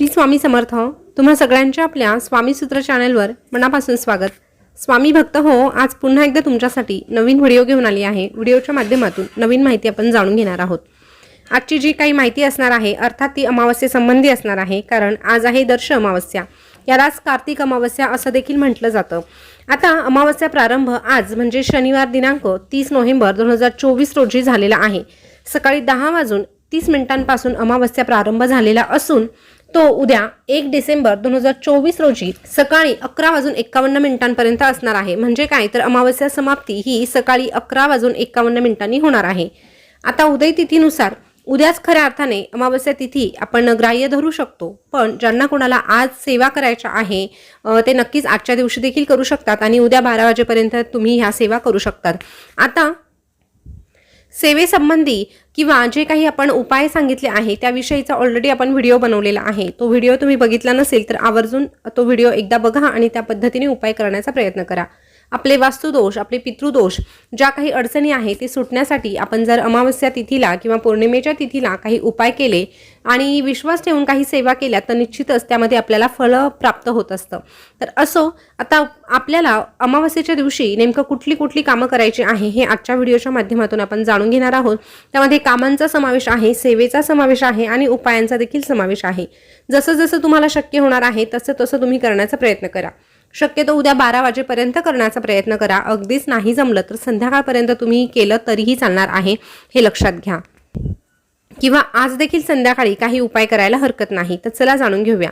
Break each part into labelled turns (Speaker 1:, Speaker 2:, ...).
Speaker 1: श्री स्वामी समर्थ हो. तुम्हा सगळ्यांच्या आपल्या स्वामी सूत्र चॅनलवर मनापासून स्वागत. स्वामी भक्त हो आज पुन्हा एकदा तुमच्यासाठी नवीन व्हिडिओ घेऊन आली आहे. व्हिडिओच्या माध्यमातून नवीन माहिती आपण जाणून घेणार आहोत. आजची जी काही माहिती असणार आहे अर्थात ती अमावस्येसंबंधी असणार आहे कारण आज आहे दर्श अमावस्या. यालाच कार्तिक अमावस्या असं देखील म्हटलं जातं. आता अमावस्या प्रारंभ आज म्हणजे शनिवार दिनांक तीस नोव्हेंबर दोन हजार चोवीस रोजी झालेला आहे. सकाळी दहा वाजून तीस मिनिटांपासून अमावस्या प्रारंभ झालेला असून तो उद्या एक डिसेंबर दोन हजार चोवीस रोजी सकाळी अकरा वाजून एकावन्न मिनिटांपर्यंत असणार आहे. म्हणजे काय? तर अमावस्या समाप्ती ही सकाळी अकरा वाजून एकावन्न मिनिटांनी होणार आहे. आता उदय तिथीनुसार उद्याच खऱ्या अर्थाने अमावस्या तिथी आपण ग्राह्य धरू शकतो. पण ज्यांना कोणाला आज सेवा करायच्या आहे ते नक्कीच आजच्या दिवशी देखील करू शकतात आणि उद्या बारा वाजेपर्यंत तुम्ही ह्या सेवा करू शकतात. आता सेवेसंबंधी किंवा जे काही आपण उपाय सांगितले आहे त्याविषयीचा ऑलरेडी आपण व्हिडिओ बनवलेला आहे. तो व्हिडिओ तुम्ही बघितला नसेल तर आवर्जून तो व्हिडिओ एकदा बघा आणि त्या पद्धतीने उपाय करण्याचा प्रयत्न करा. आपले वास्तुदोष आपले पितृदोष ज्या काही अडचणी आहे ते सुटण्यासाठी आपण जर अमावस्या तिथीला किंवा पौर्णिमेच्या तिथीला काही उपाय केले आणि विश्वास ठेवून काही सेवा केल्या तर निश्चितच त्यामध्ये आपल्याला फळ प्राप्त होत असतं. तर असो आता आपल्याला अमावस्येच्या दिवशी नेमकं कुठली कुठली कामं करायची आहे हे आजच्या व्हिडिओच्या माध्यमातून आपण जाणून घेणार आहोत. त्यामध्ये कामांचा समावेश आहे सेवेचा समावेश आहे आणि उपायांचा देखील समावेश आहे. जसं जसं तुम्हाला शक्य होणार आहे तसं तसं तुम्ही करण्याचा प्रयत्न करा. शक्यतो उद्या बारा वाजेपर्यंत करण्याचा प्रयत्न करा. अगदीच नाही जमलं तर संध्याकाळपर्यंत तुम्ही केलं तरीही चालणार आहे हे लक्षात घ्या. किंवा आज देखील संध्याकाळी काही उपाय करायला हरकत नाही तर चला जाणून घेऊया.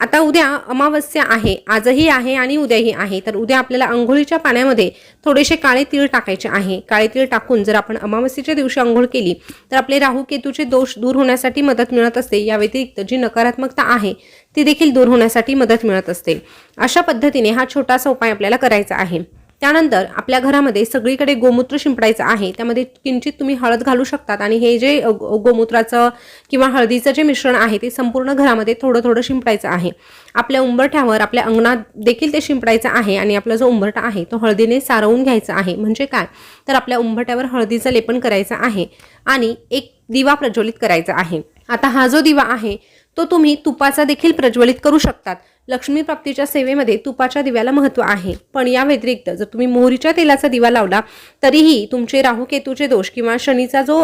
Speaker 1: आता उद्या अमावस्या आहे आजही आहे आणि उद्याही आहे. तर उद्या आपल्याला अंघोळीच्या पाण्यामध्ये थोडेसे काळे तीळ टाकायचे आहे. काळे तीळ टाकून जर आपण अमावस्येच्या दिवशी अंघोळ केली तर आपले राहू केतूचे दोष दूर होण्यासाठी मदत मिळत असते. या व्यतिरिक्त जी नकारात्मकता आहे ती देखील दूर होण्यासाठी मदत मिळत असते. अशा पद्धतीने हा छोटासा उपाय आपल्याला करायचा आहे. त्यानंतर आपल्या घरामध्ये सगळीकडे गोमूत्र शिंपडायचं आहे. त्यामध्ये किंचित तुम्ही हळद घालू शकतात आणि हे जे गोमूत्राचं किंवा हळदीचं जे मिश्रण आहे ते संपूर्ण घरामध्ये थोडं थोडं शिंपडायचं आहे. आपल्या उंबरठ्यावर आपल्या अंगणात देखील ते शिंपडायचं आहे आणि आपला जो उंबरठा आहे तो हळदीने सारवून घ्यायचा आहे. म्हणजे काय? तर आपल्या उंबरठ्यावर हळदीचं लेपन करायचं आहे आणि एक दिवा प्रज्वलित करायचा आहे. आता हा जो दिवा आहे तो तुम्ही तुपाचा देखील प्रज्वलित करू शकतात. लक्ष्मी प्राप्तीच्या सेवेमध्ये तुपाच्या दिव्याला महत्त्व आहे. पण या व्यतिरिक्त जर तुम्ही मोहरीच्या तेलाचा दिवा लावला तरीही तुमचे राहू केतूचे दोष किंवा शनीचा जो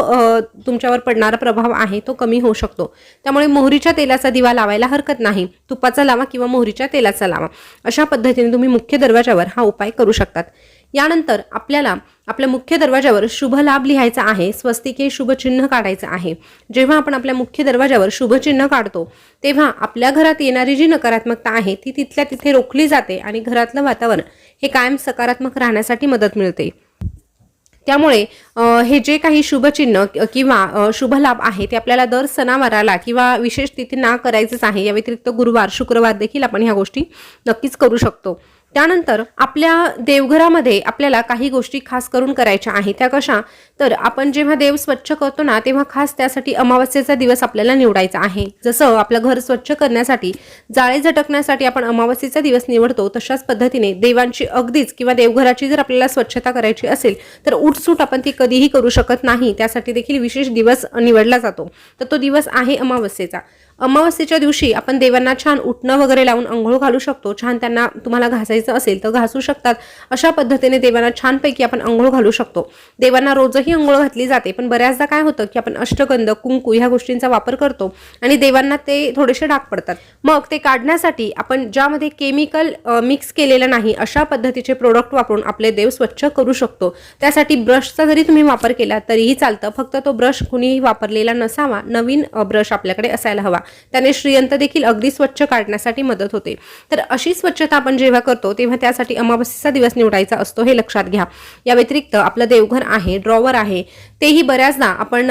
Speaker 1: तुमच्यावर पडणारा प्रभाव आहे तो कमी होऊ शकतो. त्यामुळे मोहरीच्या तेलाचा दिवा लावायला हरकत नाही. तुपाचा लावा किंवा मोहरीच्या तेलाचा लावा. अशा पद्धतीने तुम्ही मुख्य दरवाजावर हा उपाय करू शकतात. यानंतर आपल्याला आपल्या मुख्य दरवाजावर शुभ लाभ लिहायचा आहे स्वस्तिक हे शुभचिन्ह काढायचं आहे. जेव्हा आपण आपल्या मुख्य दरवाजावर शुभचिन्ह काढतो तेव्हा आपल्या घरात येणारी जी नकारात्मकता आहे ती तिथल्या तिथे रोखली जाते आणि घरातलं वातावरण हे कायम सकारात्मक राहण्यासाठी मदत मिळते. त्यामुळे हे जे काही शुभचिन्ह किंवा शुभ लाभ आहे ते आपल्याला दर सणावाराला किंवा विशेष तिथे ना करायचंच आहे या व्यतिरिक्त गुरुवार शुक्रवार देखील आपण ह्या गोष्टी नक्कीच करू शकतो. त्यानंतर आपल्या देवघरामध्ये आपल्याला काही गोष्टी खास करून करायच्या आहेत. त्या कशा? तर आपण जेव्हा देव स्वच्छ करतो ना तेव्हा खास त्यासाठी अमावस्येचा दिवस आपल्याला निवडायचा आहे. जसं आपलं घर स्वच्छ करण्यासाठी जाळे झटकण्यासाठी आपण अमावस्येचा दिवस निवडतो तशाच पद्धतीने देवांची अगदीच किंवा देवघराची जर आपल्याला स्वच्छता करायची असेल तर उठसूट आपण ती कधीही करू शकत नाही. त्यासाठी देखील विशेष दिवस निवडला जातो. तर तो दिवस आहे अमावस्येचा. अमावस्येच्या दिवशी आपण देवांना छान उठणं वगैरे लावून अंघोळ घालू शकतो. छान त्यांना तुम्हाला घासायचं असेल तर घासू शकतात. अशा पद्धतीने देवांना छानपैकी आपण अंघोळ घालू शकतो. देवांना रोजही अंघोळ घातली जाते. पण बऱ्याचदा काय होतं की आपण अष्टगंध कुंकू ह्या गोष्टींचा वापर करतो आणि देवांना ते थोडेसे डाग पडतात. मग ते काढण्यासाठी आपण ज्यामध्ये केमिकल मिक्स केलेलं नाही अशा पद्धतीचे प्रोडक्ट वापरून आपले देव स्वच्छ करू शकतो. त्यासाठी ब्रशचा जरी तुम्ही वापर केला तरीही चालतं. फक्त तो ब्रश कुणीही वापरलेला नसावा. नवीन ब्रश आपल्याकडे असायला हवा. त्याने श्रीयंत देखील अगदी स्वच्छ काढण्यासाठी मदत होते. तर अशी स्वच्छता आपण जेव्हा करतो तेव्हा त्यासाठी अमावस्येचा दिवस निवडायचा असतो हे लक्षात घ्या. या व्यतिरिक्त आपलं देवघर आहे ड्रॉवर आहे तेही बऱ्याचदा आपण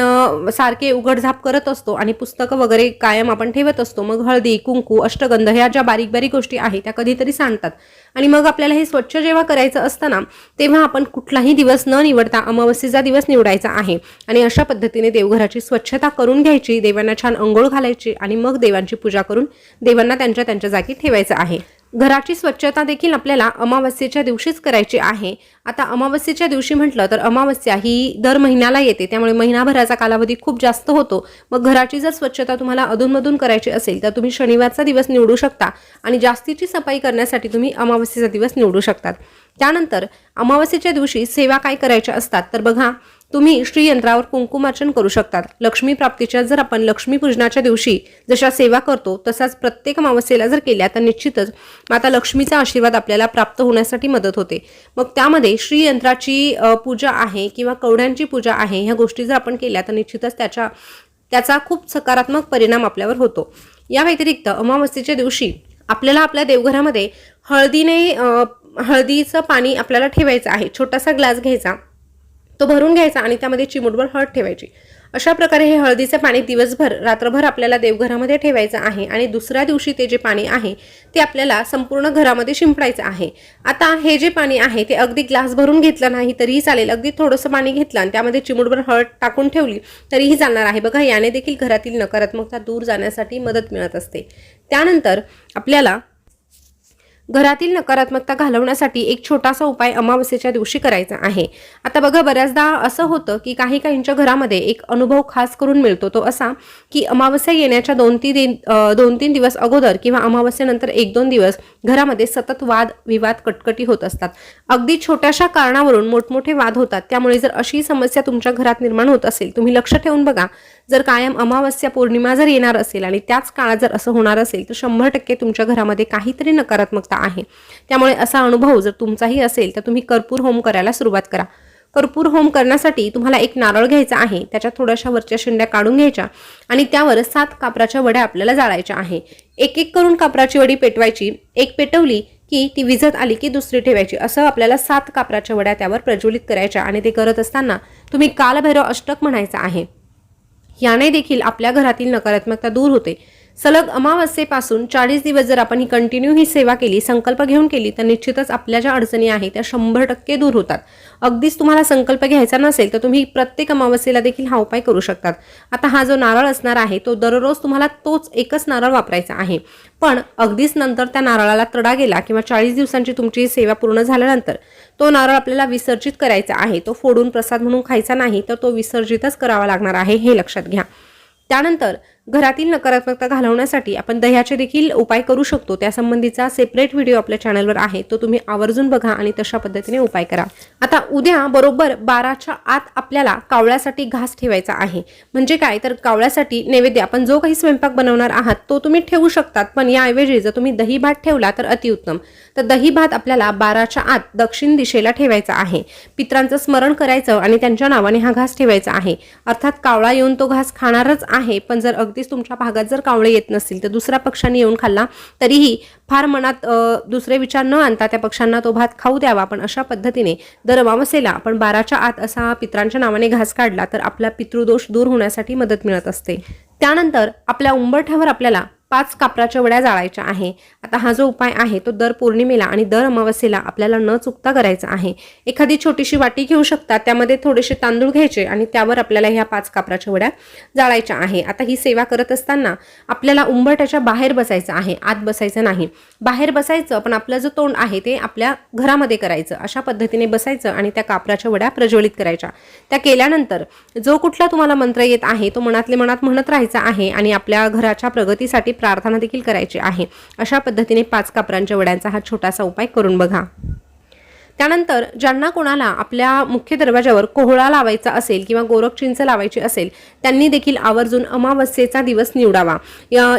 Speaker 1: सारखे उघडझाप करत असतो आणि पुस्तकं वगैरे कायम आपण ठेवत असतो. मग हळदी कुंकू अष्टगंध ह्या ज्या बारीक बारीक गोष्टी आहेत त्या कधीतरी सांगतात आणि मग आपल्याला हे स्वच्छ जेव्हा करायचं असतं ना तेव्हा आपण कुठलाही दिवस न निवडता अमावस्येचा दिवस निवडायचा आहे. आणि अशा पद्धतीने देवघराची स्वच्छता करून घ्यायची देवांना छान अंघोळ घालायची आणि मग देवांची पूजा करून देवांना त्यांच्या त्यांच्या जागी ठेवायचं आहे. घराची स्वच्छता देखील आपल्याला अमावस्येच्या दिवशीच करायची आहे. आता अमावस्येच्या दिवशी म्हटलं तर अमावस्या ही दर महिन्याला येते. त्यामुळे महिनाभराचा कालावधी खूप जास्त होतो. मग घराची जर स्वच्छता तुम्हाला अधूनमधून करायची असेल तर तुम्ही शनिवारचा दिवस निवडू शकता आणि जास्तीची सफाई करण्यासाठी तुम्ही अमावस्येचा दिवस निवडू शकतात. त्यानंतर अमावस्येच्या दिवशी सेवा काय करायच्या असतात? तर बघा तुम्ही श्रीयंत्रावर कुंकुमार्चन करू शकतात. लक्ष्मी प्राप्तीच्या जर आपण लक्ष्मीपूजनाच्या दिवशी जशा सेवा करतो तसाच प्रत्येक अमावस्येला जर केल्या तर निश्चितच माता लक्ष्मीचा आशीर्वाद आपल्याला प्राप्त होण्यासाठी मदत होते. मग त्यामध्ये श्रीयंत्राची पूजा आहे किंवा कवड्यांची पूजा आहे ह्या गोष्टी जर आपण केल्या तर निश्चितच त्याच्या त्याचा खूप सकारात्मक परिणाम आपल्यावर होतो. या व्यतिरिक्त अमावस्येच्या दिवशी आपल्याला आपल्या देवघरामध्ये हळदीने हळदीचं पाणी आपल्याला ठेवायचं आहे. छोटासा ग्लास घ्यायचा. तो भरून घ्यायचा आणि त्यामध्ये चिमुटभर हळद ठेवायची. अशा प्रकारे हे हळदीचं पाणी दिवसभर रात्रभर आपल्याला देवघरामध्ये ठेवायचं आहे आणि दुसऱ्या दिवशी ते जे पाणी आहे ते आपल्याला संपूर्ण घरामध्ये शिंपडायचं आहे. आता हे जे पाणी आहे ते अगदी ग्लास भरून घेतलं नाही तरीही चालेल. अगदी थोडंसं पाणी घेतलं आणि त्यामध्ये चिमुटभर हळद टाकून ठेवली तरीही चालणार आहे. बघा याने देखील घरातील नकारात्मकता दूर जाण्यासाठी मदत मिळत असते. त्यानंतर आपल्याला घरातील नकारात्मकता घालवण्यासाठी एक छोटासा उपाय अमावस्येच्या दिवशी करायचा आहे. आता बघा बऱ्याचदा असं होतं की काही काहींच्या घरामध्ये एक अनुभव खास करून मिळतो तो असा की अमावस्या येण्याच्या दोन तीन दिन दोन तीन दिवस अगोदर किंवा अमावस्येनंतर एक दोन दिवस घरामध्ये सतत वाद विवाद कटकटी होत असतात. अगदी छोट्याशा कारणावरून मोठमोठे वाद होतात. त्यामुळे जर अशी समस्या तुमच्या घरात निर्माण होत असेल तुम्ही लक्ष ठेवून बघा. जर कायम अमावस्या पौर्णिमा जर येणार असेल आणि त्याच काळात जर असं होणार असेल तर शंभर टक्के तुमच्या घरामध्ये काहीतरी नकारात्मकता आहे. त्यामुळे असा अनुभव जर तुमचाही असेल तर तुम्ही कर्पूर होम करायला सुरुवात करा. कर्पूर होम करण्यासाठी तुम्हाला एक नारळ घ्यायचा आहे त्याच्या थोड्याशा वरच्या शेंड्या काढून घ्यायच्या आणि त्यावर सात कापराच्या वड्या आपल्याला जाळायच्या आहे. एक एक करून कापराची वडी पेटवायची एक पेटवली की ती विझत आली की दुसरी ठेवायची. असं आपल्याला सात कापराच्या वड्या त्यावर प्रज्वलित करायच्या आणि ते करत असताना तुम्ही कालभैरव अष्टक म्हणायचं आहे. याने देखील आपल्या घरातील नकारात्मकता दूर होते. सलग अमावस्येपासून चाळीस दिवस जर आपण ही कंटिन्यू ही सेवा केली संकल्प घेऊन केली तर निश्चितच आपल्या ज्या अडचणी आहेत त्या शंभर टक्के दूर होतात. अगदीच तुम्हाला संकल्प घ्यायचा नसेल तर तुम्ही प्रत्येक अमावस्येला देखील हा उपाय करू शकतात. आता हा जो नारळ असणार आहे तो दररोज तुम्हाला तोच एकच नारळ वापरायचा आहे. पण अगदीच नंतर त्या नारळाला तडा गेला किंवा चाळीस दिवसांची तुमची सेवा पूर्ण झाल्यानंतर तो नारळ आपल्याला विसर्जित करायचा आहे तो फोडून प्रसाद म्हणून खायचा नाही तर तो विसर्जितच करावा लागणार आहे हे लक्षात घ्या. त्यानंतर घरातील नकारात्मकता घालवण्यासाठी आपण दह्याचे देखील उपाय करू शकतो. त्यासंबंधीचा सेपरेट व्हिडिओ आपल्या चॅनलवर आहे. तो तुम्ही आवर्जून बघा आणि तशा पद्धतीने उपाय करा. आता उद्या बरोबर बाराच्या आत आपल्याला कावळ्यासाठी घास ठेवायचा आहे. म्हणजे काय? तर कावळ्यासाठी नैवेद्य आपण जो काही स्वयंपाक बनवणार आहात तो तुम्ही ठेवू शकतात. पण याऐवजी जर तुम्ही दही भात ठेवला तर अतिउत्तम. तर दही भात आपल्याला बाराच्या आत दक्षिण दिशेला ठेवायचा आहे. पित्रांचं स्मरण करायचं आणि त्यांच्या नावाने हा घास ठेवायचा आहे. अर्थात कावळा येऊन तो घास खाणारच आहे. पण जर अगदीच तुमच्या भागात जर कावळे येत नसतील तर दुसऱ्या पक्षाने येऊन खाल्ला तरीही फार मनात दुसरे विचार न आणता त्या पक्षांना तो भात खाऊ द्यावा. पण अशा पद्धतीने दर अमावस्येला आपण बाराच्या आत असा पित्रांच्या नावाने घास काढला तर आपला पितृदोष दूर होण्यासाठी मदत मिळत असते. त्यानंतर आपल्या उंबरठ्यावर आपल्याला पाच कापराच्या वड्या जाळायच्या आहे. आता हा जो उपाय आहे तो दर पौर्णिमेला आणि दर अमावस्येला आपल्याला न चुकता करायचा आहे. एखादी छोटीशी वाटी घेऊ शकता त्यामध्ये थोडेसे तांदूळ घ्यायचे आणि त्यावर आपल्याला ह्या पाच कापराच्या वड्या जाळायच्या आहे. आता ही सेवा करत असताना आपल्याला उंबरट्याच्या बाहेर बसायचं आहे आत बसायचं नाही. बाहेर बसायचं पण आपलं जो तोंड आहे ते आपल्या घरामध्ये करायचं. अशा पद्धतीने बसायचं आणि त्या कापराच्या वड्या प्रज्वलित करायच्या. त्या केल्यानंतर जो कुठला तुम्हाला मंत्र येत आहे तो मनातले मनात म्हणत राहायचा आहे आणि आपल्या घराच्या प्रगतीसाठी प्रार्थना देखील करायची आहे. अशा पद्धतीने पाच कापरांच्या वड्यांचा हा छोटासा उपाय करून बघा. त्यानंतर ज्यांना कोणाला आपल्या मुख्य दरवाजावर कोहळा लावायचा असेल किंवा गोरख चिंच लावायची असेल त्यांनी देखील आवर्जून अमावस्येचा दिवस निवडावा.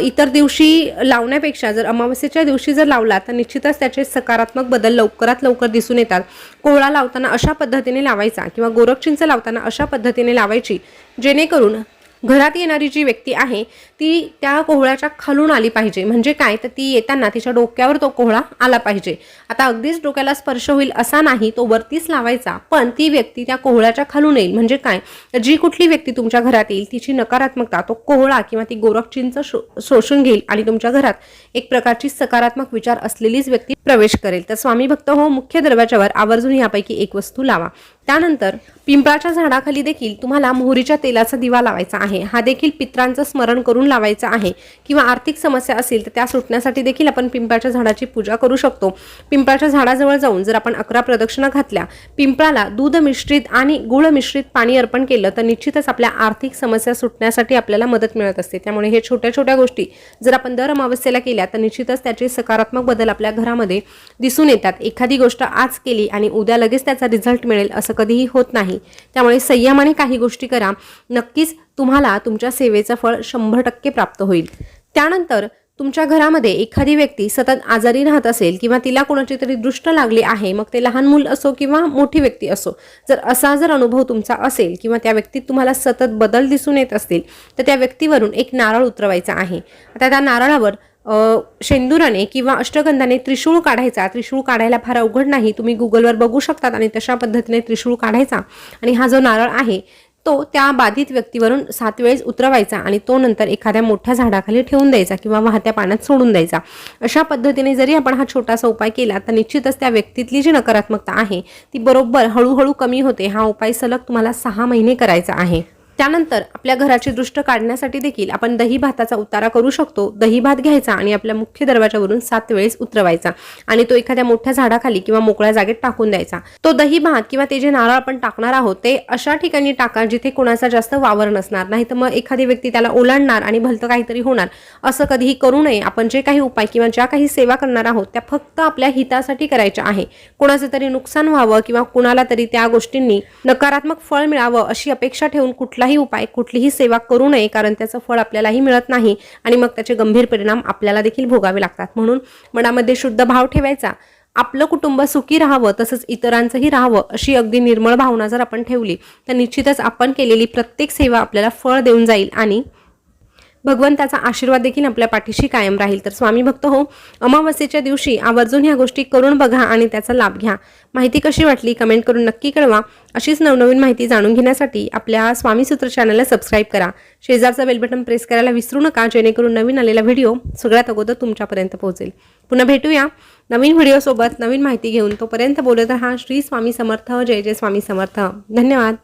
Speaker 1: इतर दिवशी लावण्यापेक्षा जर अमावस्येच्या दिवशी जर लावला तर निश्चितच त्याचे सकारात्मक बदल लवकरात लवकर दिसून येतात. कोहळा लावताना अशा पद्धतीने लावायचा किंवा गोरख चिंच लावताना अशा पद्धतीने लावायची जेणेकरून घरात येणारी जी व्यक्ती आहे ती त्या कोहळ्याच्या खालून आली पाहिजे. म्हणजे काय? तर ती येताना तिच्या डोक्यावर तो कोहळा आला पाहिजे. आता अगदीच डोक्याला स्पर्श होईल असा नाही तो वरतीच लावायचा पण ती व्यक्ती त्या कोहळ्याच्या खालून येईल. म्हणजे काय? जी कुठली व्यक्ती तुमच्या घरात येईल तिची नकारात्मकता तो कोहळा किंवा ती गोरखचिंच शो शोषून घेईल आणि तुमच्या घरात एक प्रकारची सकारात्मक विचार असलेलीच व्यक्ती प्रवेश करेल. तर स्वामी भक्त हो मुख्य दरवाजावर आवर्जून यापैकी एक वस्तू लावा. त्यानंतर पिंपळाच्या झाडाखाली देखील तुम्हाला मोहरीच्या तेलाचा दिवा लावायचा आहे. हा देखील पित्रांचं स्मरण करून लावायचा आहे. किंवा आर्थिक समस्या असेल तर त्या सुटण्यासाठी देखील आपण पिंपळाच्या झाडाची पूजा करू शकतो. पिंपळाच्या झाडाजवळ जाऊन जर आपण अकरा प्रदक्षिणा घातल्या पिंपळाला दूध मिश्रित आणि गुळ मिश्रित पाणी अर्पण केलं तर निश्चितच आपल्या आर्थिक समस्या सुटण्यासाठी आपल्याला मदत मिळत असते. त्यामुळे हे छोट्या छोट्या गोष्टी जर आपण दर अमावस्येला केल्या तर निश्चितच त्याचे सकारात्मक बदल आपल्या घरामध्ये दिसून येतात. एखादी गोष्ट आज केली आणि उद्या लगेच त्याचा रिझल्ट मिळेल असं कधीही होत नाही. त्यामुळे संयमाने काही गोष्टी करा. नक्कीच तुम्हाला तुमच्या सेवेचं फळ शंभर टक्के प्राप्त होईल. त्यानंतर तुमच्या घरामध्ये एखादी व्यक्ती सतत आजारी राहत असेल किंवा तिला कोणाची तरी दृष्ट लागली आहे मग ते लहान मूल असो किंवा मोठी व्यक्ती असो जर असा जर अनुभव तुमचा असेल किंवा त्या व्यक्तीत तुम्हाला सतत बदल दिसून येत असतील तर त्या व्यक्तीवरून एक नारळ उतरवायचा आहे. आता त्या नारळावर शेंदुराने किंवा अष्टगंधाने त्रिशूळ काढायचा. त्रिशूळ काढायला फार अवघड नाही. तुम्ही गुगलवर बघू शकतात आणि तशा पद्धतीने त्रिशूळ काढायचा. आणि हा जो नारळ आहे तो त्या बाधित व्यक्तीवरून सात वेळेस उतरवायचा आणि तो नंतर एखाद्या मोठ्या झाडाखाली ठेवून द्यायचा किंवा वाहत्या पाण्यात सोडून द्यायचा. अशा पद्धतीने जरी आपण हा छोटासा उपाय केला तर निश्चितच त्या व्यक्तीतली जी नकारात्मकता आहे ती बरोबर हळूहळू कमी होते. हा उपाय सलग तुम्हाला सहा महिने करायचा आहे. त्यानंतर आपल्या घराची दृष्ट काढण्यासाठी देखील आपण दही भाताचा उतारा करू शकतो. दही भात घ्यायचा आणि आपल्या मुख्य दरवाजावरून सात वेळेस उतरवायचा आणि तो एखाद्या मोठ्या झाडाखाली किंवा मोकळ्या जागेत टाकून द्यायचा. तो दही भात किंवा ते जे नारळ आपण टाकणार आहोत ते अशा ठिकाणी टाका जिथे कोणाचा जास्त वावर नसणार. नाही तर मग एखादी व्यक्ती त्याला ओलांडणार आणि भलतं काहीतरी होणार. असं कधीही करू नये. आपण जे काही उपाय किंवा ज्या काही सेवा करणार आहोत त्या फक्त आपल्या हितासाठी करायच्या आहे. कोणाचं तरी नुकसान व्हावं किंवा कुणाला तरी त्या गोष्टींनी नकारात्मक फळ मिळावं अशी अपेक्षा ठेवून कुठलाही उपाय कुठलीही सेवा करू नये कारण त्याचं फळ आपल्यालाही मिळत नाही आणि मग त्याचे गंभीर परिणाम आपल्याला देखील भोगावे लागतात. म्हणून मनामध्ये शुद्ध भाव ठेवायचा आपलं कुटुंब सुखी राहावं तसंच इतरांचंही राहावं अशी अगदी निर्मळ भावना जर आपण ठेवली तर निश्चितच आपण केलेली प्रत्येक सेवा आपल्याला फळ देऊन जाईल आणि भगवंताचा आशीर्वाद देखील आपल्या पाठीशी कायम राहील. तर स्वामी भक्त हो अमावस्येच्या दिवशी आवर्जून ह्या गोष्टी करून बघा आणि त्याचा लाभ घ्या. माहिती कशी वाटली कमेंट करून नक्की कळवा. अशीच नवनवीन माहिती जाणून घेण्यासाठी आपल्या स्वामी सूत्र चॅनलला सबस्क्राईब करा. शेजारचा बेल बटन प्रेस करायला विसरू नका जेणेकरून नवीन आलेला व्हिडिओ सगळ्यात अगोदर तुमच्यापर्यंत पोहोचेल. पुन्हा भेटूया नवीन व्हिडिओसोबत नवीन माहिती घेऊन. तोपर्यंत बोलत रहा. श्री स्वामी समर्थ. जय जय स्वामी समर्थ. धन्यवाद.